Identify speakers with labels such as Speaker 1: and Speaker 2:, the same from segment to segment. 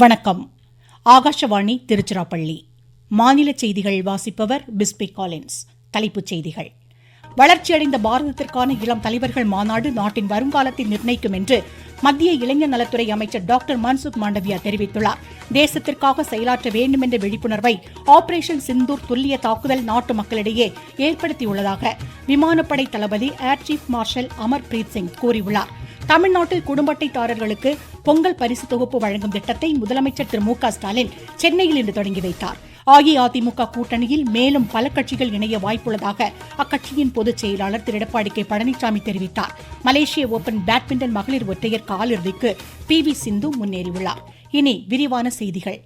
Speaker 1: வணக்கம் ஆகாஷவாணி திருச்சிராப்பள்ளி மாநில செய்திகள் வாசிப்பவர் பிஸ்பி காலின்ஸ் தலைப்புச் செய்திகள் வளர்ச்சியடைந்த பாரதத்திற்கான இளம் தலைவர்கள் மாநாடு நாட்டின் வருங்காலத்தை நிர்ணயிக்கும் என்று மத்திய இளைஞர் நலத்துறை அமைச்சர் டாக்டர் மன்சுக் மாண்டவியா தெரிவித்துள்ளார் தேசத்திற்காக செயலாற்ற வேண்டும் என்ற விழிப்புணர்வை ஆபரேஷன் சிந்தூர் துல்லிய தாக்குதல் நாட்டு மக்களிடையே ஏற்படுத்தியுள்ளதாக விமானப்படை தளபதி air chief marshal Amarpreet Singh கூறியுள்ளார் தமிழ்நாட்டில் குடும்ப அட்டைதாரர்களுக்கு பொங்கல் பரிசு தொகுப்பு வழங்கும் திட்டத்தை முதலமைச்சர் திரு மு ஸ்டாலின் சென்னையில் இன்று தொடங்கி வைத்தார் அஇஅதிமுக கூட்டணியில் மேலும் பல கட்சிகள் இணைய வாய்ப்புள்ளதாக அக்கட்சியின் பொதுச் செயலாளர் திரு எடப்பாடி கே பழனிசாமி தெரிவித்தார் மலேசிய ஓபன் பேட்மிண்டன் மகளிர் ஒற்றையர் காலிறுதிக்கு பி வி சிந்து முன்னேறியுள்ளார் இனி விரிவான செய்திகள்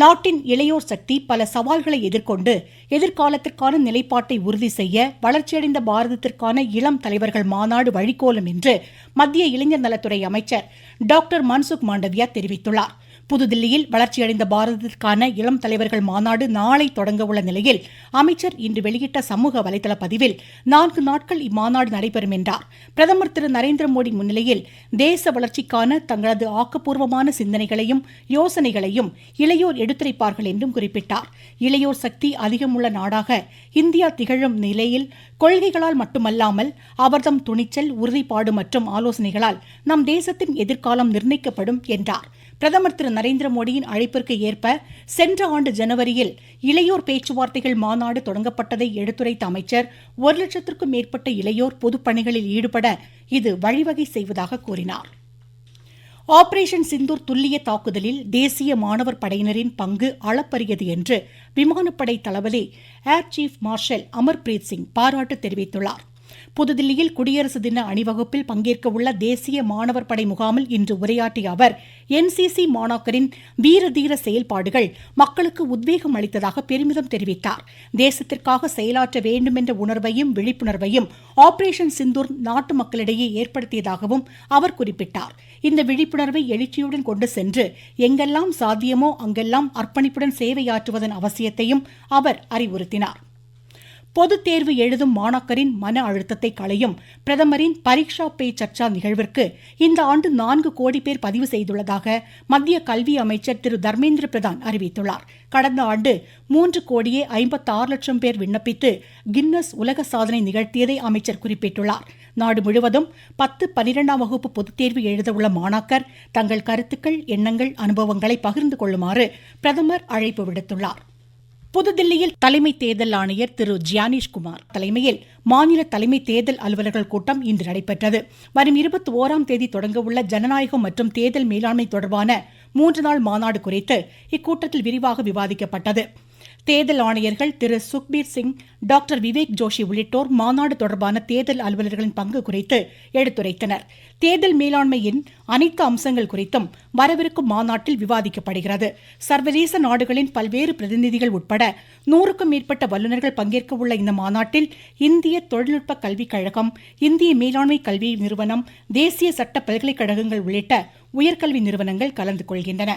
Speaker 1: நாட்டின் இளையோர் சக்தி பல சவால்களை எதிர்கொண்டு எதிர்காலத்திற்கான நிலைப்பாட்டை உறுதி செய்ய வளர்ச்சியடைந்த பாரதத்திற்கான இளம் தலைவர்கள் மாநாடு வழிகோலும் என்று மத்திய இளைஞர் நலத்துறை அமைச்சர் டாக்டர் மன்சுக் மாண்டவியா தெரிவித்துள்ளாா் புதுதில்லியில் வளர்ச்சியடைந்த பாரதத்திற்கான இளம் தலைவர்கள் மாநாடு நாளை தொடங்க உள்ள நிலையில் அமைச்சர் இன்று வெளியிட்ட சமூக வலைதள பதிவில் நான்கு நாட்கள் இம்மாநாடு நடைபெறும் என்றார் பிரதமர் திரு நரேந்திர மோடி முன்னிலையில் தேச வளர்ச்சிக்கான தங்களது ஆக்கப்பூர்வமான சிந்தனைகளையும் யோசனைகளையும் இளையோர் எடுத்துரைப்பார்கள் என்றும் குறிப்பிட்டார் இளையோர் சக்தி அதிகமுள்ள நாடாக இந்தியா திகழும் நிலையில் கொள்கைகளால் மட்டுமல்லாமல் அவர்தம் துணிச்சல் உறுதிப்பாடு மற்றும் ஆலோசனைகளால் நம் தேசத்தின் எதிர்காலம் நிர்ணயிக்கப்படும் என்றார் பிரதமர் திரு நரேந்திர மோடியின் அழைப்பிற்கு ஏற்ப சென்ற ஆண்டு ஜனவரியில் இளையோர் பேச்சுவார்த்தைகள் மாநாடு தொடங்கப்பட்டதை எடுத்துரைத்த அமைச்சர் ஒரு லட்சத்திற்கும் மேற்பட்ட இளையோர் பொதுப்பணிகளில் ஈடுபட இது வழிவகை செய்வதாக கூறினார் ஆபரேஷன் சிந்தூர் துல்லிய தாக்குதலில் தேசிய மாணவர் படையினரின் பங்கு அளப்பரியது என்று விமானப்படை தளபதி air chief marshal Amarpreet Singh பாராட்டு தெரிவித்துள்ளார் புதுதில்லியில் குடியரசு தின அணிவகுப்பில் பங்கேற்க உள்ள தேசிய மாணவர் படை முகாமில் இன்று உரையாற்றிய அவர் என்சிசி மாணாக்கரின் வீரதீர செயல்பாடுகள் மக்களுக்கு உத்வேகம் அளித்ததாக பெருமிதம் தெரிவித்தார் தேசத்திற்காக செயலாற்ற வேண்டும் என்ற உணர்வையும் விழிப்புணர்வையும் ஆபரேஷன் சிந்தூர் நாட்டு மக்களிடையே ஏற்படுத்தியதாகவும் அவர் குறிப்பிட்டார் இந்த விழிப்புணர்வை எழுச்சியுடன் கொண்டு சென்று எங்கெல்லாம் சாத்தியமோ அங்கெல்லாம் அர்ப்பணிப்புடன் சேவையாற்றுவதன் அவசியத்தையும் அவர் அறிவுறுத்தினார் பொது தேர்வு எழுதும் மாணாக்கரின் மன அழுத்தத்தை களையும் பிரதமரின் பரீட்சா பே சர்ச்சா நிகழ்விற்கு இந்த ஆண்டு நான்கு கோடி பேர் பதிவு செய்துள்ளதாக மத்திய கல்வி அமைச்சர் திரு தர்மேந்திர பிரதான் அறிவித்துள்ளார் கடந்த ஆண்டு மூன்று கோடியே ஐம்பத்தாறு லட்சம் பேர் விண்ணப்பித்து கின்னஸ் உலக சாதனை நிகழ்த்தியதை அமைச்சர் குறிப்பிட்டுள்ளார் நாடு முழுவதும் பத்து பனிரெண்டாம் வகுப்பு பொதுத் தேர்வு எழுதவுள்ள மாணாக்கர் தங்கள் கருத்துக்கள் எண்ணங்கள் அனுபவங்களை பகிர்ந்து கொள்ளுமாறு பிரதமர் அழைப்பு விடுத்துள்ளார் புதுதில்லியில் தலைமை தேர்தல் ஆணையர் திரு ஜியானிஷ்குமார் தலைமையில் மாநில தலைமை தேர்தல் அலுவலர்கள் கூட்டம் இன்று நடைபெற்றது வரும் இருபத்தி ஓராம் தேதி தொடங்கவுள்ள ஜனநாயகம் மற்றும் தேர்தல் மேலாண்மை தொடர்பான மூன்று நாள் மாநாடு குறித்து இக்கூட்டத்தில் விரிவாக விவாதிக்கப்பட்டது தேர்தல் ஆணையர்கள் திரு சுக்பீர் சிங் டாக்டர் விவேக் ஜோஷி உள்ளிட்டோர் மாநாடு தொடர்பான தேர்தல் அலுவலர்களின் பங்கு குறித்து எடுத்துரைத்தனர் தேர்தல் மேலாண்மையின் அனைத்து அம்சங்கள் குறித்தும் வரவிருக்கும் மாநாட்டில் விவாதிக்கப்படுகிறது சர்வதேச நாடுகளின் பல்வேறு பிரதிநிதிகள் உட்பட நூறுக்கும் மேற்பட்ட வல்லுநர்கள் பங்கேற்க உள்ள இந்த மாநாட்டில் இந்திய தொழில்நுட்ப கல்விக் கழகம் இந்திய மேலாண்மை கல்வி நிறுவனம் தேசிய சட்ட பல்கலைக்கழகங்கள் உள்ளிட்ட உயர்கல்வி நிறுவனங்கள் கலந்து கொள்கின்றன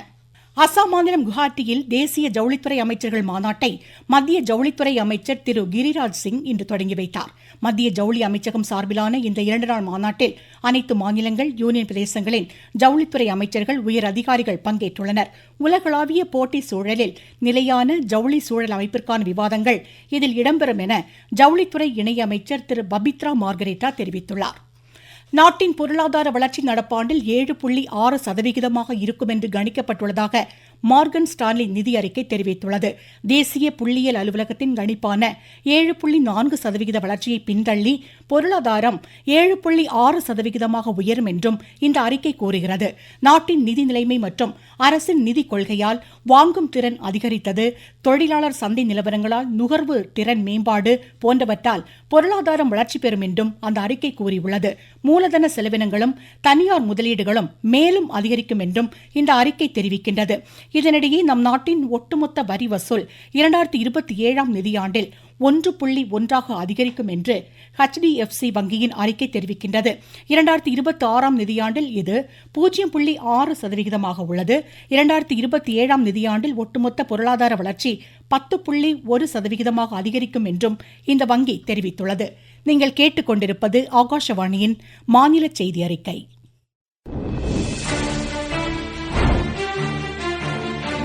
Speaker 1: அசாம் மாநிலம் குவஹாத்தியில் தேசிய ஜவுளித்துறை அமைச்சர்கள் மாநாட்டை மத்திய ஜவுளித்துறை அமைச்சர் திரு கிரிராஜ் சிங் இன்று தொடங்கி வைத்தார் மத்திய ஜவுளி அமைச்சகம் சார்பிலான இந்த இரண்டு நாள் மாநாட்டில் அனைத்து மாநிலங்கள் யூனியன் பிரதேசங்களின் ஜவுளித்துறை அமைச்சர்கள் உயர் அதிகாரிகள் பங்கேற்றுள்ளனர் உலகளாவிய போட்டி சூழலில் நிலையான ஜவுளி சூழல் அமைப்பிற்கான விவாதங்கள் இதில் இடம்பெறும் என ஜவுளித்துறை இணையமைச்சர் திரு பபித்ரா மார்கரேட்டா தெரிவித்துள்ளாா் நாட்டின் பொருளாதார வளர்ச்சி நடப்பாண்டில் ஏழு புள்ளி ஆறு சதவிகிதமாக இருக்கும் என்று கணிக்கப்பட்டுள்ளதாக மார்கன் ஸ்டான்லி நிதி அறிக்கை தெரிவித்துள்ளது தேசிய புள்ளியியல் அலுவலகத்தின் கணிப்பான ஏழு புள்ளி நான்கு சதவிகித வளர்ச்சியை பின்தள்ளி பொருளாதாரம் ஏழு புள்ளி ஆறு சதவிகிதமாக உயரும் என்றும் இந்த அறிக்கை கூறுகிறது நாட்டின் நிதி நிலைமை மற்றும் அரசின் நிதி கொள்கையால் வாங்கும் திறன் அதிகரித்தது தொழிலாளர் சந்தை நிலவரங்களால் நுகர்வு திறன் மேம்பாடு போன்றவற்றால் பொருளாதாரம் வளர்ச்சி பெறும் என்றும் அந்த அறிக்கை கூறியுள்ளது மூலதன செலவினங்களும் தனியார் முதலீடுகளும் மேலும் அதிகரிக்கும் என்றும் இந்த அறிக்கை தெரிவிக்கின்றது இதனிடையே நம் நாட்டின் ஒட்டுமொத்த வரி வசூல் இரண்டாயிரத்தி இருபத்தி ஏழாம் நிதியாண்டில் ஒன்று புள்ளி ஒன்றாக அதிகரிக்கும் என்று ஹெச்டிஎஃப்சி வங்கியின் அறிக்கை தெரிவிக்கின்றது இரண்டாயிரத்தி இருபத்தி ஆறாம் நிதியாண்டில் இது பூஜ்ஜியம் புள்ளி ஆறு சதவிகிதமாக உள்ளது இரண்டாயிரத்தி இருபத்தி ஏழாம் நிதியாண்டில் ஒட்டுமொத்த பொருளாதார வளர்ச்சி பத்து புள்ளி ஒரு சதவிகிதமாக அதிகரிக்கும் என்றும் இந்த வங்கி தெரிவித்துள்ளது நீங்கள் கேட்டுக்கொண்டிருப்பது ஆகாஷவாணியின் மாநில செய்தி அறிக்கை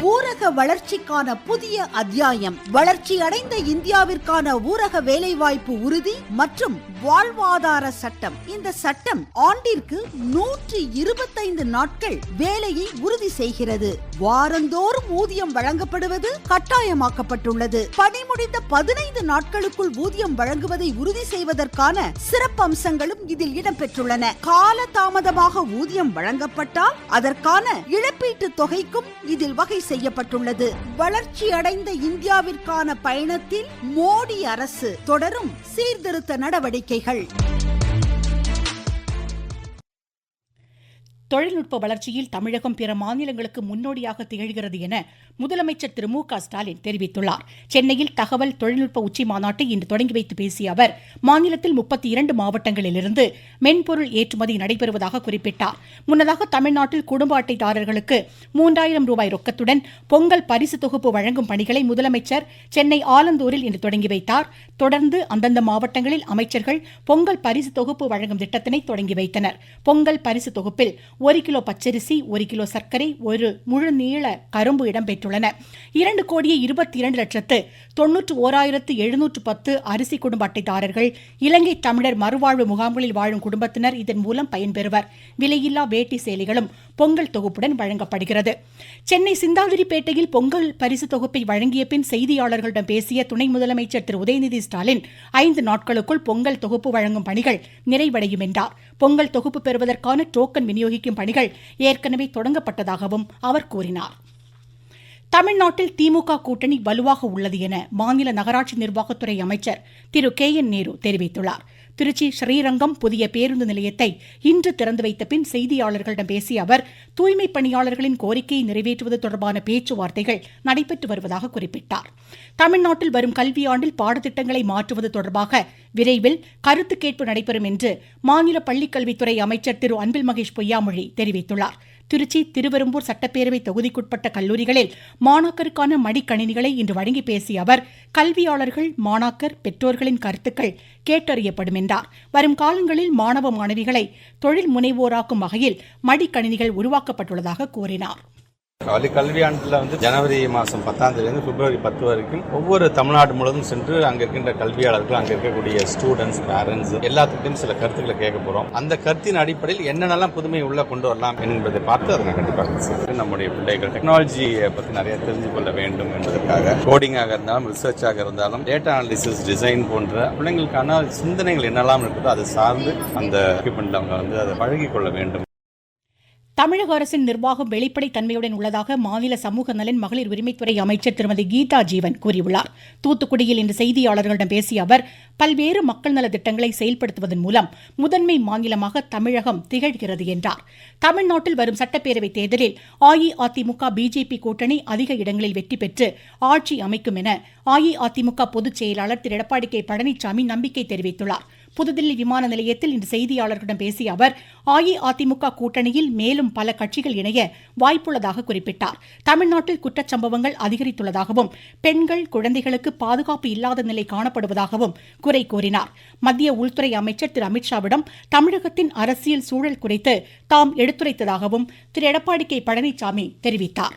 Speaker 1: ஊரக வளர்ச்சிக்கான புதிய அத்தியாயம் வளர்ச்சி அடைந்த இந்தியாவிற்கான ஊரக வேலைவாய்ப்பு உறுதி மற்றும் வாழ்வாதார சட்டம் இந்த சட்டம் ஆண்டிற்கு நூற்றி இருபத்தைந்து நாட்கள் வேலையை உறுதி செய்கிறது வாரந்தோறும் ஊதியம் வழங்கப்படுவது கட்டாயமாக்கப்பட்டுள்ளது பணி முடிந்த பதினைந்து நாட்களுக்குள் ஊதியம் வழங்குவதை உறுதி செய்வதற்கான சிறப்பு அம்சங்களும் இதில் இடம்பெற்றுள்ளன கால தாமதமாக ஊதியம் வழங்கப்பட்டால் அதற்கான இழப்பீட்டு தொகைக்கும் இதில் வகை செய்யப்பட்டுள்ளது வளர்ச்சி அடைந்த இந்தியாவிற்கான பயணத்தில் மோடி அரசு தொடரும் சீர்திருத்த நடவடிக்கைகள் தொழில்நுட்ப வளர்ச்சியில் தமிழகம் பிற மாநிலங்களுக்கு முன்னோடியாக திகழ்கிறது என முதலமைச்சர் திரு மு ஸ்டாலின் தெரிவித்துள்ளார் சென்னையில் தகவல் தொழில்நுட்ப உச்சி மாநாட்டை இன்று தொடங்கி வைத்து பேசிய அவர் மாநிலத்தில் முப்பத்தி இரண்டு மாவட்டங்களிலிருந்து மென்பொருள் ஏற்றுமதி நடைபெறுவதாக குறிப்பிட்டார் முன்னதாக தமிழ்நாட்டில் குடும்ப அட்டைதாரர்களுக்கு மூன்றாயிரம் ரூபாய் ரொக்கத்துடன் பொங்கல் பரிசு தொகுப்பு வழங்கும் பணிகளை முதலமைச்சர் சென்னை ஆலந்தூரில் இன்று தொடங்கி வைத்தார் தொடர்ந்து அந்தந்த மாவட்டங்களில் அமைச்சர்கள் பொங்கல் பரிசு தொகுப்பு வழங்கும் திட்டத்தினை தொடங்கி வைத்தனர் பொங்கல் பரிசு தொகுப்பில் ஒரு கிலோ பச்சரிசி ஒரு கிலோ சர்க்கரை ஒரு முழு நீள கரும்பு இடம்பெற்றுள்ளன இரண்டு கோடியே இருபத்தி இரண்டு லட்சத்து தொன்னூற்று ஓராயிரத்து எழுநூற்று பத்து அரிசி குடும்ப அட்டைதாரர்கள் இலங்கை தமிழர் மறுவாழ்வு முகாம்களில் வாழும் குடும்பத்தினர் இதன் மூலம் பயன்பெறுவர் விலையில்லா வேட்டி சேலைகளும் பொங்கல் தொகுப்புடன் வழங்கப்படுகிறது சென்னை சிந்தாதிரிப்பேட்டையில் பொங்கல் பரிசு தொகுப்பை வழங்கிய பின் செய்தியாளர்களிடம் பேசிய துணை முதலமைச்சர் திரு உதயநிதி ஸ்டாலின் ஐந்து நாட்களுக்குள் பொங்கல் தொகுப்பு வழங்கும் பணிகள் நிறைவடையும் என்றார் பொங்கல் தொகுப்பு பெறுவதற்கான டோக்கன் விநியோகிக்கும் பணிகள் ஏற்கனவே தொடங்கப்பட்டதாகவும் அவர் கூறினார் தமிழ்நாட்டில் திமுக கூட்டணி வலுவாக உள்ளது என மாநில நகராட்சி நிர்வாகத்துறை அமைச்சர் திரு கே என் நேரு தெரிவித்துள்ளாா் திருச்சி ஸ்ரீரங்கம் புதிய பேருந்து நிலையத்தை இன்று திறந்து வைத்த பின் செய்தியாளர்களிடம் பேசிய அவர் தூய்மை பணியாளர்களின் கோரிக்கையை நிறைவேற்றுவது தொடர்பான பேச்சுவார்த்தைகள் நடைபெற்று வருவதாக குறிப்பிட்டார் தமிழ்நாட்டில் வரும் கல்வியாண்டில் பாடத்திட்டங்களை மாற்றுவது தொடர்பாக விரைவில் கருத்து கேட்பு நடைபெறும் என்று மாநில பள்ளிக்கல்வித்துறை அமைச்சர் திரு அன்பில் மகேஷ் பொய்யாமொழி தெரிவித்துள்ளார் திருச்சி திருவெரும்பூர் சட்டப்பேரவை தொகுதிக்குட்பட்ட கல்லூரிகளில் மாணாக்கருக்கான மடிக்கணினிகளை இன்று வழங்கி பேசிய அவர் கல்வியாளர்கள் மாணாக்கர் பெற்றோர்களின் கருத்துக்கள் கேட்டறியப்படும் என்றார் வரும் காலங்களில் மாணவ மாணவிகளை தொழில் முனைவோராக்கும் வகையில் மடிக்கணினிகள் உருவாக்கப்பட்டுள்ளதாக கூறினாா் பள்ளி கல்வியாண்டில் வந்து ஜனவரி மாதம் பத்தாம் தேதியிலேருந்து பிப்ரவரி பத்து வரைக்கும் ஒவ்வொரு தமிழ்நாடு முழுவதும் சென்று அங்கே இருக்கின்ற கல்வியாளர்கள் அங்கே இருக்கக்கூடிய ஸ்டூடெண்ட்ஸ் பேரண்ட்ஸ் எல்லாத்துக்கிட்டையும் சில கருத்துக்களை கேட்க போகிறோம் அந்த கருத்தின் அடிப்படையில் என்னென்னலாம் புதுமை உள்ளே கொண்டு வரலாம் என்பதை பார்த்து அதை நான் கண்டிப்பாக நம்முடைய பிள்ளைகள் டெக்னாலஜியை பற்றி நிறைய தெரிஞ்சு கொள்ள வேண்டும் என்பதற்காக கோடிங்காக இருந்தாலும் ரிசர்ச்சாக இருந்தாலும் டேட்டா அனாலிசிஸ் டிசைன் போன்ற பிள்ளைங்களுக்கான சிந்தனைகள் என்னெல்லாம் இருக்குதோ அதை சார்ந்து அந்த எக்யூப்மெண்ட்டில் அவங்க வந்து அதை பழகிக்கொள்ள வேண்டும் தமிழக அரசின் நிர்வாகம் வெளிப்படை தன்மையுடன் உள்ளதாக மாநில சமூக நலன் மகளிர் உரிமைத்துறை அமைச்சர் திருமதி கீதா ஜீவன் கூறியுள்ளார் தூத்துக்குடியில் இன்று செய்தியாளர்களிடம் பேசிய அவர் பல்வேறு மக்கள் நல திட்டங்களை செயல்படுத்துவதன் மூலம் முதன்மை மாநிலமாக தமிழகம் திகழ்கிறது என்றார் தமிழ்நாட்டில் வரும் சட்டப்பேரவைத் தேர்தலில் அஇஅதிமுக பிஜேபி கூட்டணி அதிக இடங்களில் வெற்றி பெற்று ஆட்சி அமைக்கும் என அஇஅதிமுக பொதுச் செயலாளர் திரு எடப்பாடி கே பழனிசாமி நம்பிக்கை தெரிவித்துள்ளாா் புதுதில்லி விமான நிலையத்தில் இன்று செய்தியாளர்களிடம் பேசிய அவர் அஇஅதிமுக கூட்டணியில் மேலும் பல கட்சிகள் இணைய வாய்ப்புள்ளதாக குறிப்பிட்டார் தமிழ்நாட்டில் குற்றச்சம்பவங்கள் அதிகரித்துள்ளதாகவும் பெண்கள் குழந்தைகளுக்கு பாதுகாப்பு இல்லாத நிலை காணப்படுவதாகவும் குறை கூறினார் மத்திய உள்துறை அமைச்சர் திரு அமித்ஷாவிடம் தமிழகத்தின் அரசியல் சூழல் குறித்து தாம் எடுத்துரைத்ததாகவும் திரு எடப்பாடி கே பழனிசாமி தெரிவித்தாா்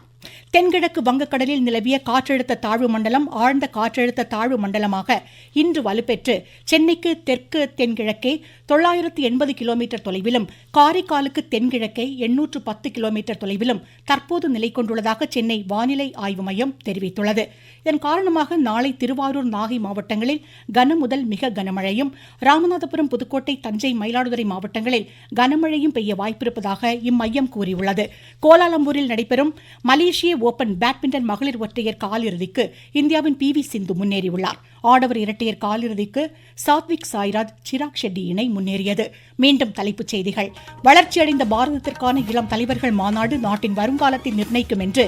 Speaker 1: தென்கிழக்கு வங்கக்கடலில் நிலவிய காற்றழுத்த தாழ்வு மண்டலம் ஆழ்ந்த காற்றழுத்த தாழ்வு மண்டலமாக இன்று வலுப்பெற்று சென்னைக்கு தெற்கு தென்கிழக்கே தொள்ளாயிரத்து எண்பது கிலோமீட்டர் தொலைவிலும் காரைக்காலுக்கு தென்கிழக்கே எண்ணூற்று பத்து கிலோமீட்டர் தொலைவிலும் தற்போது நிலை கொண்டுள்ளதாக சென்னை வானிலை ஆய்வு மையம் தெரிவித்துள்ளது இதன் காரணமாக நாளை திருவாரூர் நாகை மாவட்டங்களில் கனமுதல் மிக கனமழையும் ராமநாதபுரம் புதுக்கோட்டை தஞ்சை மயிலாடுதுறை மாவட்டங்களில் கனமழையும் பெய்ய வாய்ப்பிருப்பதாக இம்மையம் கூறியுள்ளது கோலாலம்பூரில் நடைபெறும் மலேசிய மலேசிய ஓபன் பேட்மிண்டன் மகளிர் ஒற்றையர் காலிறுதிக்கு இந்தியாவின் பி வி சிந்து முன்னேறியுள்ளார் ஆடவர் இரட்டையர் காலிறுதிக்கு சாத்விக் சாய்ராஜ் சிராக் ஷெட்டி இணை முன்னேறியது மீண்டும் தலைப்புச் செய்திகள் வளர்ச்சியடைந்த பாரதத்திற்கான இளம் தலைவர்கள் மாநாடு நாட்டின் வருங்காலத்தை நிர்ணயிக்கும் என்று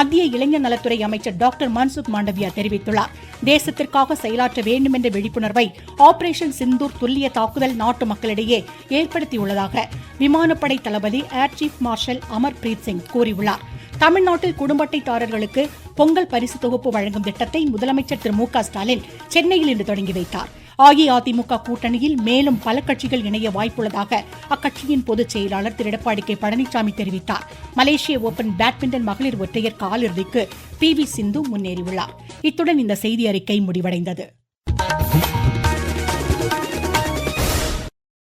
Speaker 1: மத்திய இளைஞர் நலத்துறை அமைச்சர் டாக்டர் மன்சுக் மாண்டவியா தெரிவித்துள்ளார் தேசத்திற்காக செயலாற்ற வேண்டும் என்ற விழிப்புணர்வை ஆபரேஷன் சிந்தூர் துல்லிய தாக்குதல் நாட்டு மக்களிடையே ஏற்படுத்தியுள்ளதாக விமானப்படை தளபதி air chief marshal Amarpreet Singh கூறியுள்ளார் தமிழ்நாட்டில் குடும்ப அட்டைதாரர்களுக்கு பொங்கல் பரிசு தொகுப்பு வழங்கும் திட்டத்தை முதலமைச்சர் திரு மு ஸ்டாலின் சென்னையில் இன்று தொடங்கி வைத்தார் அஇஅதிமுக கூட்டணியில் மேலும் பல கட்சிகள் இணைய வாய்ப்புள்ளதாக அக்கட்சியின் பொதுச் செயலாளர் திரு எடப்பாடி கே பழனிசாமி தெரிவித்தார் மலேசிய ஓபன் பேட்மிண்டன் மகளிர் ஒற்றையர் காலிறுதிக்கு பி வி சிந்து முன்னேறியுள்ளார் இத்துடன் இந்த செய்தி அறிக்கை முடிவடைந்தது